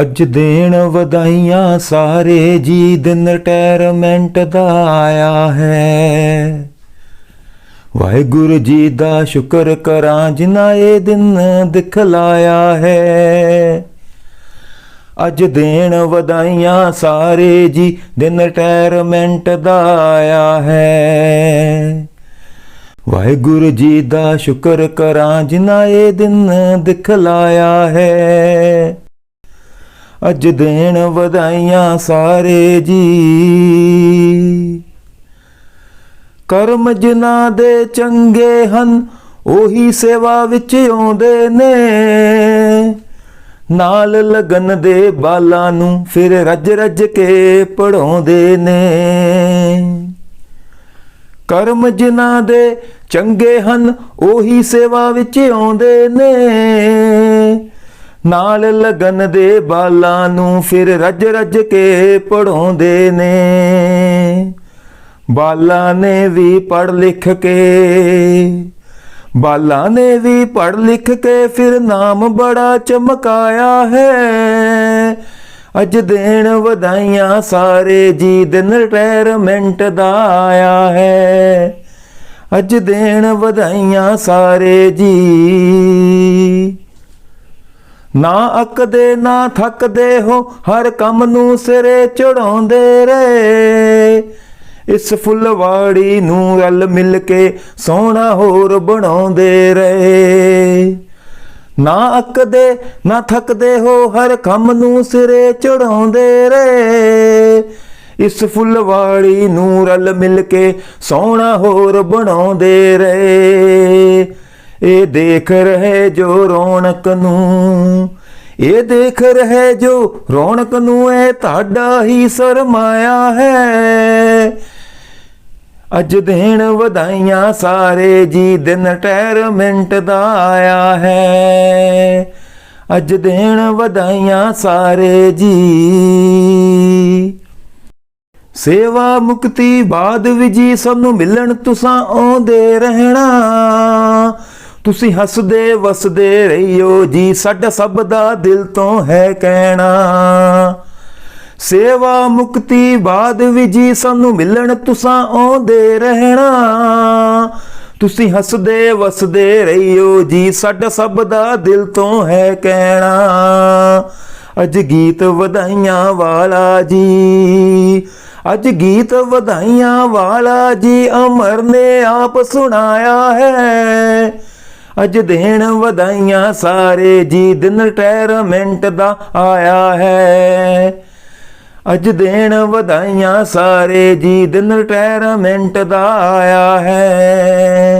ਅੱਜ ਦੇਣ ਵਧਾਈਆਂ ਸਾਰੇ ਜੀ, ਦਿਨ ਰਿਟਾਇਰਮੈਂਟ ਦਾ ਆਇਆ ਹੈ। ਵਾਹਿਗੁਰੂ ਜੀ ਦਾ ਸ਼ੁਕਰ ਕਰਾਂ ਜਿਨ੍ਹਾਂ ਇਹ ਦਿਨ ਦਿਖਲਾਇਆ ਹੈ। ਅੱਜ ਦੇਣ ਵਧਾਈਆਂ ਸਾਰੇ ਜੀ, ਦਿਨ ਰਿਟਾਇਰਮੈਂਟ ਦਾ ਆਇਆ ਹੈ। ਵਾਹਿਗੁਰੂ ਜੀ ਦਾ ਸ਼ੁਕਰ ਕਰਾਂ ਜਿਨ੍ਹਾਂ ਇਹ ਦਿਨ ਦਿਖਲਾਇਆ ਹੈ। ਅੱਜ ਦੇਣ ਵਧਾਈਆਂ ਸਾਰੇ ਜੀ। ਕਰਮ ਜਿਨ੍ਹਾਂ ਦੇ ਚੰਗੇ ਹਨ, ਉਹੀ ਸੇਵਾ ਵਿੱਚ ਆਉਂਦੇ ਨੇ। ਨਾਲ ਲਗਨ ਦੇ ਬਾਲਾਂ ਨੂੰ ਫਿਰ ਰੱਜ ਰੱਜ ਕੇ ਪੜਾਉਂਦੇ ਨੇ। ਕਰਮ ਜਿਨ੍ਹਾਂ ਦੇ ਚੰਗੇ ਹਨ, ਉਹੀ ਸੇਵਾ ਵਿੱਚ ਆਉਂਦੇ ਨੇ। ਨਾਲ ਲਗਨ ਦੇ ਬਾਲਾਂ ਨੂੰ ਫਿਰ ਰੱਜ ਰੱਜ ਕੇ ਪੜਾਉਂਦੇ ਨੇ। ਬਾਲਾਂ ਨੇ ਵੀ ਪੜ ਲਿਖ ਕੇ, ਬਾਲਾਂ ਨੇ ਵੀ ਪੜ ਲਿਖ ਕੇ ਫਿਰ ਨਾਮ ਬੜਾ ਚਮਕਾਇਆ ਹੈ। ਅੱਜ ਦੇਣ ਵਧਾਈਆਂ ਸਾਰੇ ਜੀ ਦਿਨ ਰਿਟਾਇਰਮੈਂਟ ਦਾ ਆਇਆ ਹੈ। ਅੱਜ ਦੇਣ ਵਧਾਈਆਂ ਸਾਰੇ ਜੀ। ਨਾ ਅੱਕਦੇ, ਨਾ ਥੱਕਦੇ ਹੋ, ਹਰ ਕੰਮ ਨੂੰ ਸਿਰੇ ਚੜਾਉਂਦੇ ਰਹੇ। ਇਸ ਫੁੱਲਵਾੜੀ ਨੂੰ ਰਲ ਮਿਲ ਕੇ ਸੋਹਣਾ ਹੋਰ ਬਣਾਉਂਦੇ ਰਹੇ। ਨਾ ਅੱਕਦੇ, ਨਾ ਥੱਕਦੇ ਹੋ, ਹਰ ਕੰਮ ਨੂੰ ਸਿਰੇ ਚੜਾਉਂਦੇ ਰਹੇ। ਇਸ ਫੁੱਲਵਾੜੀ ਨੂੰ ਰਲ ਮਿਲ ਕੇ ਸੋਹਣਾ ਹੋਰ ਬਣਾਉਂਦੇ ਰਹੇ। ਇਹ ਦੇਖ ਰਹੇ ਜੋ ਰੌਣਕ ਨੂੰ ਇਹ ਦੇਖ ਰਹੇ ਜੋ ਰੌਣਕ ਨੂੰ ਇਹ ਤੁਹਾਡਾ ਹੀ ਸਰਮਾਇਆ ਹੈ। ਅੱਜ ਦੇਣ ਵਧਾਈਆਂ ਸਾਰੇ ਜੀ, ਦਿਨ ਰਿਟਾਇਰਮੈਂਟ ਦਾ ਆਇਆ ਹੈ। ਅੱਜ ਦੇਣ ਵਧਾਈਆਂ ਸਾਰੇ ਜੀ। ਸੇਵਾ ਮੁਕਤੀ ਬਾਦ ਵੀ ਜੀ, ਸਭ ਨੂੰ ਮਿਲਣ ਤੁਸਾਂ ਆਉਂਦੇ ਰਹਿਣਾ। ਤੁਸੀਂ ਹੱਸਦੇ ਵਸਦੇ ਰਹੀਓ ਜੀ, ਸਾਡਾ ਸਭ ਦਾ ਦਿਲ ਤੋਂ ਹੈ ਕਹਿਣਾ। ਸੇਵਾ ਮੁਕਤੀ ਬਾਦ ਵੀ ਜੀ, ਸਾਨੂੰ ਮਿਲਣ ਤੁਸਾਂ ਆਉਂਦੇ ਰਹਿਣਾ। ਤੁਸੀਂ ਹੱਸਦੇ ਵਸਦੇ ਰਹੀਓ ਜੀ, ਸਾਡਾ ਸਭ ਦਾ ਦਿਲ ਤੋਂ ਹੈ ਕਹਿਣਾ। ਅੱਜ ਗੀਤ ਵਧਾਈਆਂ ਵਾਲਾ ਜੀ, ਅੱਜ ਗੀਤ ਵਧਾਈਆਂ ਵਾਲਾ ਜੀ, ਅਮਰ ਨੇ ਆਪ ਸੁਣਾਇਆ ਹੈ। ਅੱਜ ਦੇਣ ਵਧਾਈਆਂ ਸਾਰੇ ਜੀ, ਦਿਨ ਰਿਟਾਇਰਮੈਂਟ ਦਾ ਆਇਆ ਹੈ। ਅੱਜ ਦੇਣ ਵਧਾਈਆਂ ਸਾਰੇ ਜੀ, ਦਿਨ ਰਿਟਾਇਰਮੈਂਟ ਦਾ ਆਇਆ ਹੈ।